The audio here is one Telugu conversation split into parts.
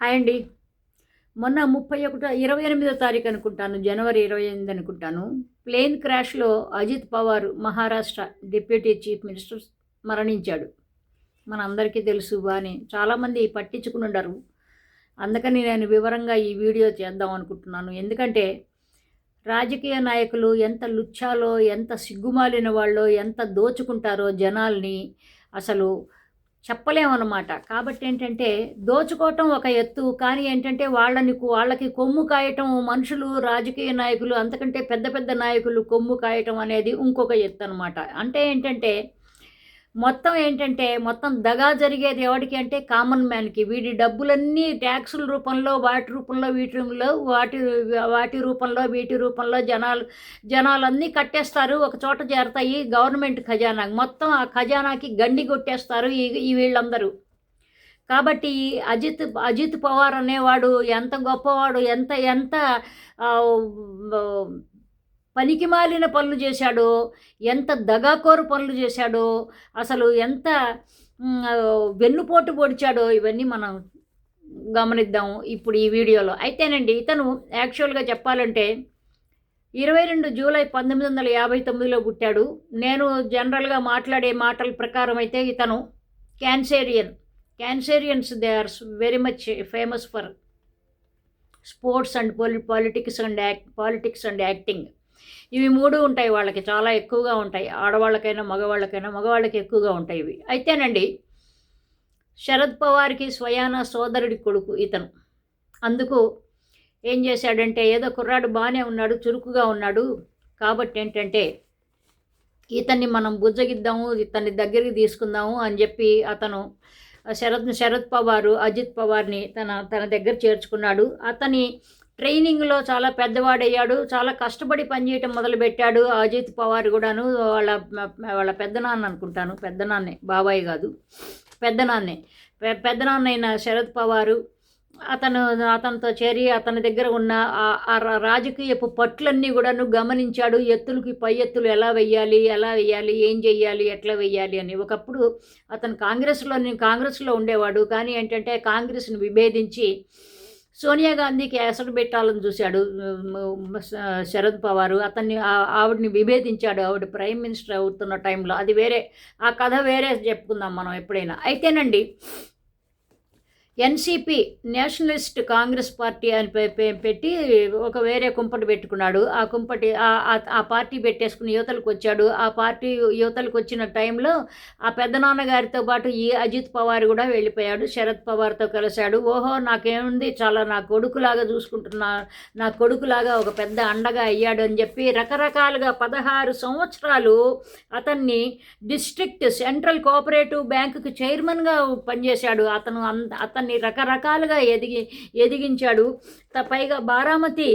హాయ్ అండి. మొన్న ముప్పై ఒకటో ఇరవై ఎనిమిదో తారీఖు అనుకుంటాను జనవరి ఇరవై ఎనిమిది అనుకుంటాను. Plane క్రాష్లో Ajit Pawar Maharashtra deputy chief minister మరణించాడు. మన అందరికీ తెలుసు అని చాలామంది పట్టించుకుని ఉండరు అందుకని నేను వివరంగా ఈ వీడియో చేద్దాం అనుకుంటున్నాను. ఎందుకంటే రాజకీయ నాయకులు ఎంత లుచ్చాలో ఎంత సిగ్గుమాలిన వాళ్ళో ఎంత దోచుకుంటారో జనాల్ని అసలు చెప్పలేమన్నమాట. కాబట్టి ఏంటంటే దోచుకోవటం ఒక ఎత్తు కానీ ఏంటంటే వాళ్ళని వాళ్ళకి కొమ్ము కాయటం మనుషులు రాజకీయ నాయకులు అంతకంటే పెద్ద పెద్ద నాయకులు కొమ్ము కాయటం అనేది ఇంకొక ఎత్తు అనమాట అంటే ఏంటంటే మొత్తం ఏంటంటే మొత్తం దగా జరిగేది ఎవరికి అంటే కామన్ మ్యాన్కి వీడి డబ్బులన్నీ ట్యాక్సుల రూపంలో వాటి రూపంలో వీటి రూపంలో వాటి వాటి రూపంలో వీటి రూపంలో జనాలు జనాలన్నీ కట్టేస్తారు. ఒక చోట చేరతాయి గవర్నమెంట్ ఖజానా మొత్తం ఆ ఖజానాకి గండి కొట్టేస్తారు ఈ ఈ వీళ్ళందరూ. కాబట్టి అజిత్ అజిత్ పవార్ అనేవాడు ఎంత గొప్పవాడు ఎంత ఎంత పనికి మాలిన పనులు చేశాడో. ఎంత దగాకోరు పనులు చేశాడో. అసలు ఎంత వెన్నుపోటు పొడిచాడో ఇవన్నీ మనం గమనిద్దాం ఇప్పుడు ఈ వీడియోలో. అయితేనండి ఇతను యాక్చువల్గా చెప్పాలంటే ఇరవై రెండు జూలై పంతొమ్మిది వందల యాభై తొమ్మిదిలో పుట్టాడు. నేను జనరల్గా మాట్లాడే మాటల ప్రకారం అయితే ఇతను cancerian. Cancerians they are very much famous for sports and poli politics and act politics and acting. ఇవి మూడు ఉంటాయి వాళ్ళకి చాలా ఎక్కువగా ఉంటాయి. ఆడవాళ్ళకైనా మగవాళ్ళకైనా మగవాళ్ళకి ఎక్కువగా ఉంటాయి ఇవి. అయితేనండి శరద్ పవార్కి స్వయాన సోదరుడి కొడుకు ఇతను. అందుకు ఏం చేశాడంటే ఏదో కుర్రాడు బాగానే ఉన్నాడు చురుకుగా ఉన్నాడు. కాబట్టి ఏంటంటే ఇతన్ని మనం బుజ్జగిద్దాము ఇతన్ని దగ్గరికి తీసుకుందాము అని చెప్పి అతను శరద్ శరద్ పవారు అజిత్ పవార్ని తన తన దగ్గర చేర్చుకున్నాడు. అతని ట్రైనింగ్లో చాలా పెద్దవాడయ్యాడు. చాలా కష్టపడి పనిచేయటం మొదలుపెట్టాడు. అజిత్ పవార్ కూడాను వాళ్ళ వాళ్ళ పెద్దనాన్న అనుకుంటాను. పెద్దనాన్నే బాబాయ్ కాదు. పెద్దనాన్నే. పెద్దనాన్న శరద్ పవారు. అతను అతనితో చేరి అతని దగ్గర ఉన్న ఆ రాజకీయపు పట్లన్నీ కూడాను గమనించాడు. ఎత్తులకి పై ఎత్తులు ఎలా వెయ్యాలి ఎలా వెయ్యాలి ఏం చెయ్యాలి ఎట్లా వెయ్యాలి అని. ఒకప్పుడు అతను కాంగ్రెస్లో కాంగ్రెస్లో ఉండేవాడు. కానీ ఏంటంటే కాంగ్రెస్ను విభేదించి సోనియా గాంధీకి ఎసడు పెట్టాలని చూశాడు. శరద్ పవారు అతన్ని ఆవిడని విభేదించాడు. ఆవిడ ప్రైమ్ మినిస్టర్ అవుతున్న టైంలో. అది వేరే ఆ కథ వేరే చెప్పుకుందాం మనం ఎప్పుడైనా. అయితేనండి ఎన్సిపి నేషనలిస్ట్ కాంగ్రెస్ పార్టీ అని పెట్టి ఒక వేరే కుంపటి పెట్టుకున్నాడు. ఆ కుంపటి ఆ పార్టీ పెట్టేసుకుని యువతలకు వచ్చాడు. ఆ పార్టీ యువతలకు వచ్చిన టైంలో ఆ పెద్దనాన్నగారితో పాటు ఈ అజిత్ పవార్ కూడా వెళ్ళిపోయాడు. శరద్ పవార్తో కలిశాడు. ఓహో నాకేముంది? చాలా నా కొడుకులాగా చూసుకుంటున్నా నా కొడుకులాగా ఒక పెద్ద అండగా అయ్యాడు అని చెప్పి రకరకాలుగా పదహారు సంవత్సరాలు అతన్ని డిస్ట్రిక్ట్ సెంట్రల్ కోఆపరేటివ్ బ్యాంకుకి చైర్మన్గా పనిచేశాడు. అతను అతను అతన్ని రకరకాలుగా ఎదిగి ఎదిగించాడు. పైగా బారామతి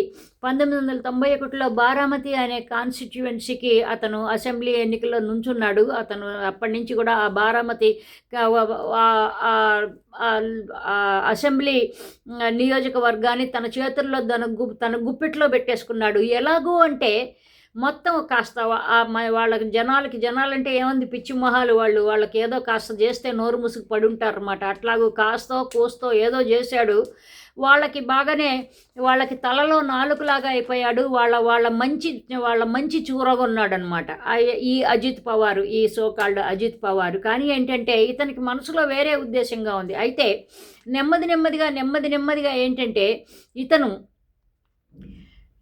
పంతొమ్మిది వందల తొంభై ఒకటిలో బారామతి అనే కాన్స్టిట్యువెన్సీకి అతను అసెంబ్లీ ఎన్నికల్లో నుంచున్నాడు. అతను అప్పటి నుంచి కూడా ఆ బారామతి అసెంబ్లీ నియోజకవర్గాన్ని తన చేతుల్లో తన గు తన గుప్పిట్లో పెట్టేసుకున్నాడు. ఎలాగూ అంటే మొత్తం కాస్త వాళ్ళకి జనాలకి జనాలంటే ఏముంది పిచ్చి మొహాలు వాళ్ళు? వాళ్ళకి ఏదో కాస్త చేస్తే నోరు ముసుగు పడి ఉంటారన్నమాట. అట్లాగూ కాస్తో కోస్తో ఏదో చేశాడు. వాళ్ళకి బాగానే వాళ్ళకి తలలో నాలుగులాగా అయిపోయాడు. వాళ్ళ వాళ్ళ మంచి వాళ్ళ మంచి చూరగొన్నాడు అనమాట ఈ అజిత్ పవారు ఈ సోకాల్డ్ అజిత్ పవారు. కానీ ఏంటంటే ఇతనికి మనసులో వేరే ఉద్దేశంగా ఉంది. అయితే నెమ్మది నెమ్మదిగా నెమ్మది నెమ్మదిగా ఏంటంటే ఇతను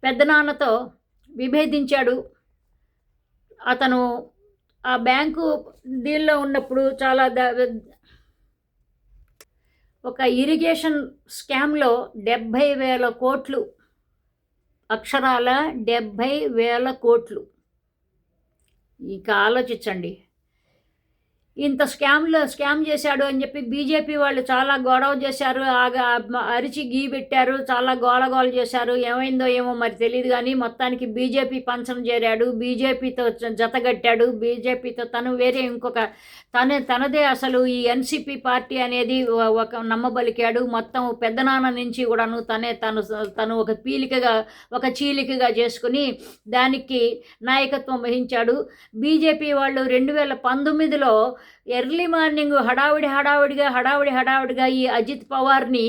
పెద్దనాన్నతో విభేదించాడు. అతను ఆ బ్యాంకు దీనిలో ఉన్నప్పుడు చాలా ఒక ఇరిగేషన్ స్కామ్లో డెబ్భై వేల కోట్లు అక్షరాల డెబ్భై వేల కోట్లు. ఇక ఆలోచించండి. ఇంత స్కామ్లో స్కామ్ చేశాడు అని చెప్పి బీజేపీ వాళ్ళు చాలా గొడవ చేశారు అరిచి గీ పెట్టారు చాలా గోల చేశారు. ఏమైందో ఏమో మరి తెలియదు కానీ మొత్తానికి బీజేపీ పంచం చేరాడు. బీజేపీతో జతగట్టాడు. బీజేపీతో తను వేరే ఇంకొక తనే తనదే అసలు ఈ ఎన్సిపి పార్టీ అనేది ఒక నమ్మబలికాడు. మొత్తం పెద్దనాన్న నుంచి కూడాను తనే తను తను ఒక పీలికగా ఒక చీలికగా చేసుకుని దానికి నాయకత్వం వహించాడు. బీజేపీ వాళ్ళు రెండు వేల పంతొమ్మిదిలో ఎర్లీ మార్నింగ్ హడావిడి హడావిడిగా హడావిడి హడావిడిగా ఈ అజిత్ పవార్ని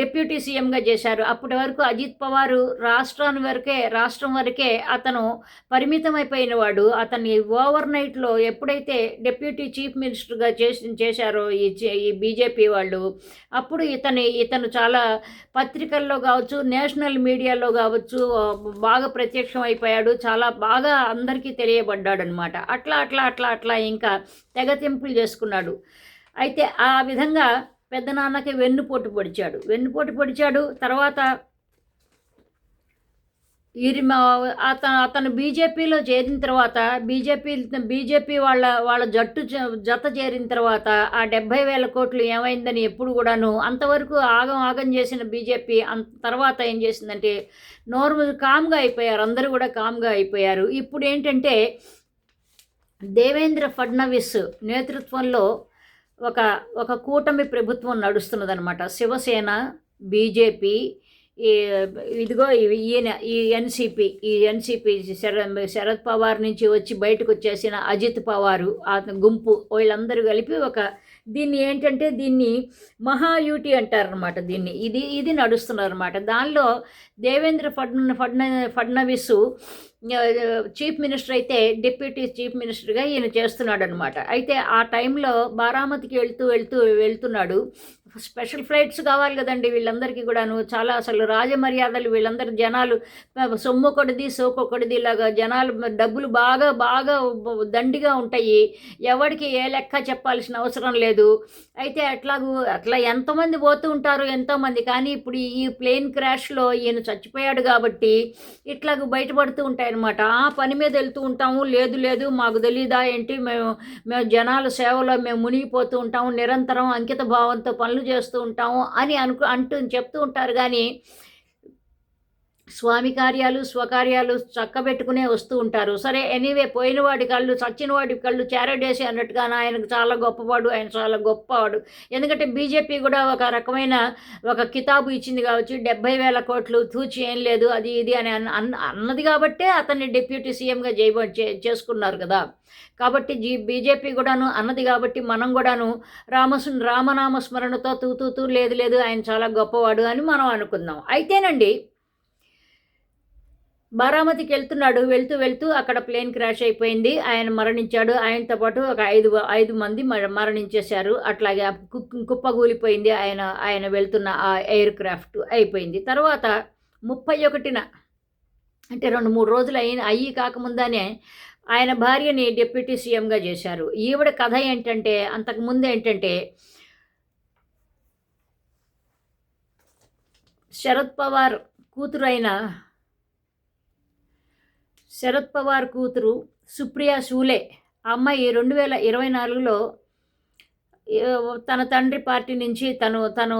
డిప్యూటీ సీఎంగా చేశారు. అప్పటి వరకు అజిత్ పవార్ రాష్ట్రాన్ని వరకే రాష్ట్రం వరకే అతను పరిమితమైపోయిన వాడు అతన్ని ఓవర్ నైట్లో ఎప్పుడైతే డిప్యూటీ చీఫ్ మినిస్టర్గా చేసి చేశారో ఈ ఈ బీజేపీ వాళ్ళు అప్పుడు ఇతని ఇతను చాలా పత్రికల్లో కావచ్చు నేషనల్ మీడియాలో కావచ్చు బాగా ప్రత్యక్షం అయిపోయాడు చాలా బాగా అందరికీ తెలియబడ్డాడు అనమాట అట్లా అట్లా అట్లా అట్లా ఇంకా తెగతింపులు చేసుకున్నాడు. అయితే ఆ విధంగా పెద్ద నాన్నకి వెన్నుపోటు పొడిచాడు. వెన్నుపోటు పొడిచాడు. తర్వాత ఈరి అతను అతను బీజేపీలో చేరిన తర్వాత బీజేపీ బీజేపీ వాళ్ళ వాళ్ళ జట్టు జత చేరిన తర్వాత ఆ డెబ్బై వేల కోట్లు ఏమైందని ఎప్పుడు కూడాను అంతవరకు ఆగం ఆగం చేసిన బీజేపీ అంత తర్వాత ఏం చేసిందంటే నోర్మల్ కామ్గా అయిపోయారు. అందరూ కూడా కామ్గా అయిపోయారు. ఇప్పుడు ఏంటంటే దేవేంద్ర ఫడ్నవీస్ నేతృత్వంలో ఒక ఒక కూటమి ప్రభుత్వం నడుస్తున్నదనమాట శివసేన బీజేపీ ఈ ఇదిగో ఈయన ఈ ఎన్సిపి ఈ ఎన్సిపి శరద్ శరద్ పవార్ నుంచి వచ్చి బయటకు వచ్చేసిన అజిత్ పవారు ఆ గుంపు వీళ్ళందరూ కలిపి ఒక దీన్ని ఏంటంటే దీన్ని మహాయూటి అంటారనమాట దీన్ని. ఇది ఇది నడుస్తున్నారనమాట దానిలో దేవేంద్ర ఫడ్న ఫడ్న ఫడ్నవీసు చీఫ్ మినిస్టర్ అయితే డిప్యూటీ చీఫ్ మినిస్టర్గా ఈయన చేస్తున్నాడు అనమాట అయితే ఆ టైంలో బారామతికి వెళ్తూ వెళ్తూ వెళ్తున్నాడు. స్పెషల్ ఫ్లైట్స్ కావాలి కదండి వీళ్ళందరికీ కూడాను. చాలా అసలు రాజమర్యాదలు వీళ్ళందరి జనాలు. సొమ్ము ఒకటిది సోకు ఒకటిది ఇలాగా జనాలు డబ్బులు బాగా బాగా దండిగా ఉంటాయి. ఎవరికి ఏ లెక్క చెప్పాల్సిన అవసరం లేదు. అయితే అట్లాగూ అట్లా ఎంతమంది పోతూ ఉంటారు ఎంతోమంది. కానీ ఇప్పుడు ఈ ప్లేన్ క్రాష్లో ఈయన చచ్చిపోయాడు కాబట్టి ఇట్లాగూ బయటపడుతూ ఉంటాయన్నమాట. ఆ పని మీద వెళ్తూ ఉంటాము. లేదు లేదు మాకు తెలీదా ఏంటి? మేము మేము జనాల సేవలో మేము మునిగిపోతూ ఉంటాము. నిరంతరం అంకిత భావంతో పనులు చేస్తూ ఉంటాము అని అనుకు అంటూ చెప్తూ ఉంటారు. కానీ స్వామి కార్యాలు స్వకార్యాలు చక్కబెట్టుకునే వస్తూ ఉంటారు. సరే ఎనీవే పోయిన వాడి కళ్ళు చచ్చిన వాడి కళ్ళు చేరడేసి అన్నట్టుగా ఆయనకు చాలా గొప్పవాడు ఆయన చాలా గొప్పవాడు. ఎందుకంటే బీజేపీ కూడా ఒక రకమైన ఒక కితాబు ఇచ్చింది కావచ్చు డెబ్బై వేల కోట్లు తూచి ఏం లేదు అది ఇది అని అన్నది కాబట్టే అతన్ని డిప్యూటీ సీఎంగా చేయబ చేసుకున్నారు కదా. కాబట్టి జీ బీజేపీ కూడాను అన్నది కాబట్టి మనం కూడాను రామసు రామనామ స్మరణతో తూతూ లేదు లేదు ఆయన చాలా గొప్పవాడు అని మనం అనుకుందాం. అయితేనండి బారామతికి వెళ్తున్నాడు వెళ్తూ వెళ్తూ అక్కడ ప్లేన్ క్రాష్ అయిపోయింది. ఆయన మరణించాడు. ఆయనతో పాటు ఒక ఐదు ఐదు మంది మరణించేశారు. అట్లాగే కుప్పగూలిపోయింది ఆయన ఆయన వెళ్తున్న ఆ ఎయిర్ క్రాఫ్ట్ అయిపోయింది. తర్వాత ముప్పై ఒకటిన అంటే రెండు మూడు రోజులు అయిన అయ్యి కాకముందానే ఆయన భార్యని డిప్యూటీ సీఎంగా చేశారు. ఈవిడ కథ ఏంటంటే అంతకుముందు ఏంటంటే శరద్ పవార్ కూతురైన శరద్ పవార్ కూతురు సుప్రియా షూలే ఆ అమ్మాయి రెండు వేల ఇరవై నాలుగులో తన తండ్రి పార్టీ నుంచి తను తను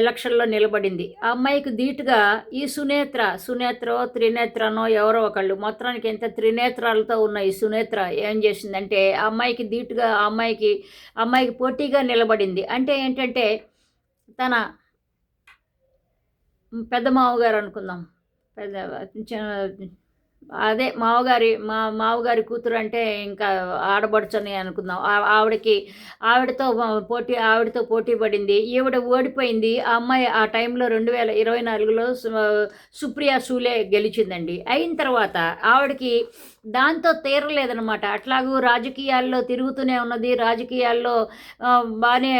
ఎలక్షన్లో నిలబడింది. ఆ అమ్మాయికి ధీటుగా ఈ సునేత్ర సునేత్రో త్రినేత్రనో ఎవరో ఒకళ్ళు. మొత్తానికి ఎంత త్రినేత్రాలతో ఉన్న ఈ సునేత్ర ఏం చేసిందంటే ఆ అమ్మాయికి ధీటుగా ఆ అమ్మాయికి అమ్మాయికి పోటీగా నిలబడింది. అంటే ఏంటంటే తన పెద్ద మామగారు అనుకుందాం. పెద్ద అదే మావగారి మా మావగారి కూతురు అంటే ఇంకా ఆడబడుచని అనుకుందాం. ఆవిడకి ఆవిడతో పోటీ ఆవిడతో పోటీ పడింది. ఈవిడ ఓడిపోయింది. ఆ అమ్మాయి ఆ టైంలో రెండు వేల ఇరవై నాలుగులో సుప్రియా సూలే గెలిచిందండి. అయిన తర్వాత ఆవిడకి దాంతో తీరలేదనమాట అట్లాగూ రాజకీయాల్లో తిరుగుతూనే ఉన్నది. రాజకీయాల్లో బాగానే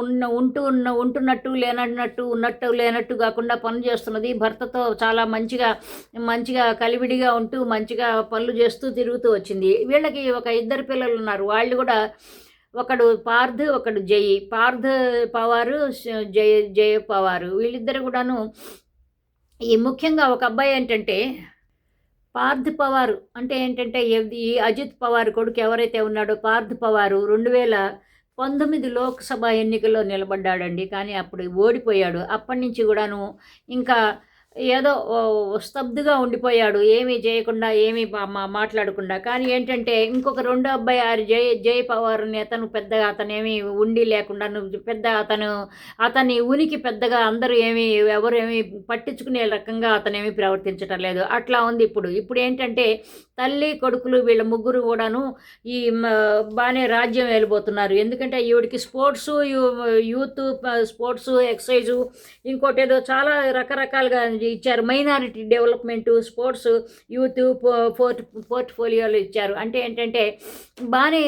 ఉన్న ఉంటూ ఉన్న ఉంటున్నట్టు లేనట్టు ఉన్నట్టు లేనట్టు కాకుండా పనులు చేస్తున్నది. భర్తతో చాలా మంచిగా మంచిగా కలివిడిగా ఉంటూ మంచిగా పనులు చేస్తూ తిరుగుతూ వచ్చింది. వీళ్ళకి ఒక ఇద్దరు పిల్లలు ఉన్నారు. వాళ్ళు కూడా ఒకడు పార్థ్ ఒకడు జయి పార్థ్ పవారు జయ జయ పవారు. వీళ్ళిద్దరు కూడాను ఈ ముఖ్యంగా ఒక అబ్బాయి ఏంటంటే పార్థ్ పవార్. అంటే ఏంటంటే ఈ అజిత్ పవార్ కొడుకు ఎవరైతే ఉన్నాడో పార్థ్ పవారు రెండు వేల పంతొమ్మిది లోక్సభ ఎన్నికల్లో నిలబడ్డాడండి. కానీ అప్పుడు ఓడిపోయాడు. అప్పటి నుంచి కూడాను ఇంకా ఏదో స్తబ్దుగా ఉండిపోయాడు. ఏమీ చేయకుండా ఏమీ మాట్లాడకుండా. కానీ ఏంటంటే ఇంకొక రెండో అబ్బాయి ఆరు జై జై పవార్ అని అతను పెద్దగా అతనేమి ఉండి లేకుండా నువ్వు పెద్ద అతను అతని ఉనికి పెద్దగా అందరూ ఏమీ ఎవరు ఏమీ పట్టించుకునే రకంగా అతనేమి ప్రవర్తించటం లేదు. అట్లా ఉంది ఇప్పుడు. ఇప్పుడు ఏంటంటే తల్లి కొడుకులు వీళ్ళ ముగ్గురు కూడాను ఈ బాగానే రాజ్యం వెళ్ళిపోతున్నారు ఎందుకంటే ఈవిడికి స్పోర్ట్స్ యూత్ స్పోర్ట్స్ ఎక్సైజు ఇంకోటి ఏదో చాలా రకరకాలుగా ఇచ్చారు. Minority development sports youth port పోర్ట్ఫోలియోలు ఇచ్చారు. అంటే ఏంటంటే బాగానే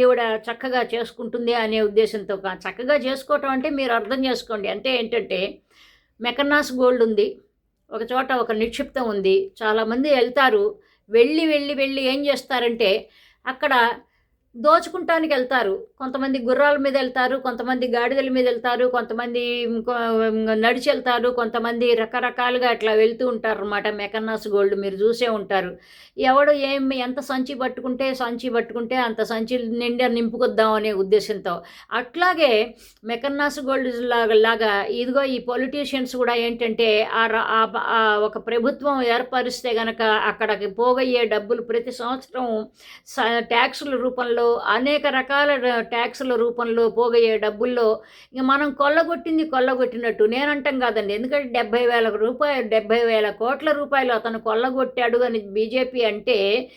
ఈవిడ చక్కగా చేసుకుంటుంది అనే ఉద్దేశంతో చక్కగా చేసుకోవటం అంటే మీరు అర్థం చేసుకోండి. అంటే ఏంటంటే మెకన్నాస్ గోల్డ్ ఉంది ఒక చోట ఒక నిక్షిప్తం ఉంది చాలామంది వెళ్తారు. వెళ్ళి వెళ్ళి వెళ్ళి ఏం చేస్తారంటే అక్కడ దోచుకుంటానికి వెళ్తారు. కొంతమంది గుర్రాల మీద వెళ్తారు కొంతమంది గాడిదల మీద వెళ్తారు కొంతమంది ఇంకో నడిచి వెళ్తారు కొంతమంది రకరకాలుగా అట్లా వెళ్తూ ఉంటారు అనమాట మెకన్నాస్ గోల్డ్ మీరు చూసే ఉంటారు. ఎవడు ఏం ఎంత సంచి పట్టుకుంటే సంచి పట్టుకుంటే అంత సంచి నిండా నింపుకొద్దాం అనే ఉద్దేశంతో. అట్లాగే మెకన్నాస్ గోల్డ్ లాగా లాగా ఇదిగో ఈ పొలిటీషియన్స్ కూడా ఏంటంటే ఆ ఆ ఒక ప్రభుత్వం ఏర్పరిస్తే గనక అక్కడికి పోగయ్యే డబ్బులు ప్రతి సంవత్సరం ట్యాక్సుల రూపంలో అనేక రకాల ర- ట్యాక్సుల రూపంలో పోగయ్యే డబ్బుల్లో ఇక మనం కొల్లగొట్టింది కొల్లగొట్టినట్టు. నేనంటాం కాదండి. ఎందుకంటే డెబ్బై వేల రూపాయలు డెబ్బై వేల కోట్ల రూపాయలు అతను కొల్లగొట్టాడు అని బీజేపీ అంటే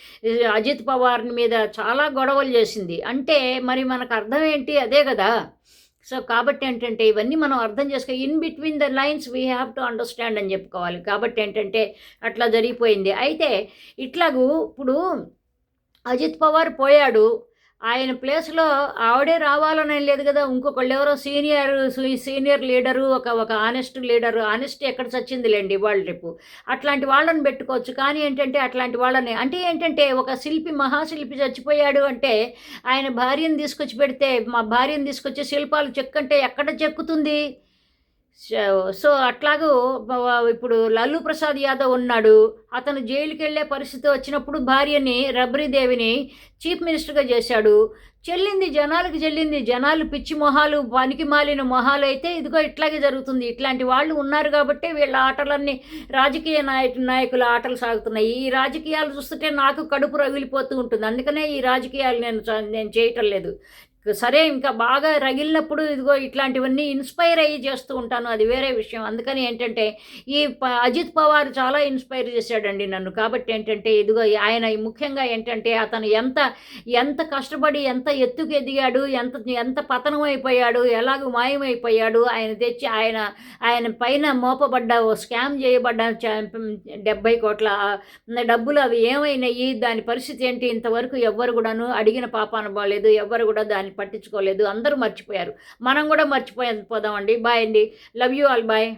అజిత్ పవార్ మీద చాలా గొడవలు చేసింది. అంటే మరి మనకు అర్థం ఏంటి? అదే కదా. సో కాబట్టి ఏంటంటే ఇవన్నీ మనం అర్థం చేసుకో in between the lines we have to understand అని చెప్పుకోవాలి. కాబట్టి ఏంటంటే అట్లా జరిగిపోయింది. అయితే ఇట్లాగూ ఇప్పుడు అజిత్ పవార్ పోయాడు. ఆయన ప్లేస్లో ఆవిడే రావాలని లేదు కదా. ఇంకొకళ్ళు ఎవరో సీనియర్ సీనియర్ లీడరు ఒక ఒక ఆనెస్ట్ లీడరు ఆనెస్ట్ ఎక్కడ చచ్చిందిలేండి వాళ్ళ రేపు. అట్లాంటి వాళ్ళని పెట్టుకోవచ్చు. కానీ ఏంటంటే అట్లాంటి వాళ్ళని అంటే ఏంటంటే ఒక శిల్పి మహాశిల్పి చచ్చిపోయాడు అంటే ఆయన భార్యను తీసుకొచ్చి పెడితే మా భార్యను తీసుకొచ్చి శిల్పాలు చెక్కంటే ఎక్కడ చెక్కుతుంది? సో- అట్లాగూ ఇప్పుడు లల్లు ప్రసాద్ యాదవ్ ఉన్నాడు. అతను జైలుకి వెళ్ళే పరిస్థితి వచ్చినప్పుడు భార్యని రబ్రీదేవిని చీఫ్ మినిస్టర్గా చేశాడు. చెల్లింది జనాలకు చెల్లింది జనాలు పిచ్చి మొహాలు పనికి మాలిన మొహాలు అయితే ఇదిగో ఇట్లాగే జరుగుతుంది. ఇట్లాంటి వాళ్ళు ఉన్నారు కాబట్టి వీళ్ళ ఆటలన్నీ రాజకీయ నాయకు నాయకుల ఆటలు సాగుతున్నాయి. ఈ రాజకీయాలు చూస్తుంటే నాకు కడుపు రగిలిపోతూ ఉంటుంది. అందుకనే ఈ రాజకీయాలు నేను నేను చేయటం లేదు. సరే ఇంకా బాగా రగిలినప్పుడు ఇదిగో ఇట్లాంటివన్నీ ఇన్స్పైర్ అయ్యి చేస్తూ ఉంటాను. అది వేరే విషయం. అందుకని ఏంటంటే ఈ ప- అజిత్ పవార్ చాలా ఇన్స్పైర్ చేశాడండి నన్ను. కాబట్టి ఏంటంటే ఇదిగో ఆయన ముఖ్యంగా ఏంటంటే అతను ఎంత ఎంత కష్టపడి ఎంత ఎత్తుకు ఎదిగాడు ఎంత ఎంత పతనం అయిపోయాడు ఎలాగ మాయమైపోయాడు ఆయన తెచ్చి ఆయన ఆయన పైన మోపబడ్డ ఓ స్కామ్ చేయబడ్డ డెబ్బై కోట్ల డబ్బులు అవి ఏమైనాయి దాని పరిస్థితి ఏంటి ఇంతవరకు ఎవ్వరు కూడాను అడిగిన పాపాన బాలేదు. ఎవ్వరు కూడా దాని పట్టించుకోలేదు. అందరూ మర్చిపోయారు. మనం కూడా మర్చిపోయి. పోదామండి. బాయ్ అండి. Love you all bye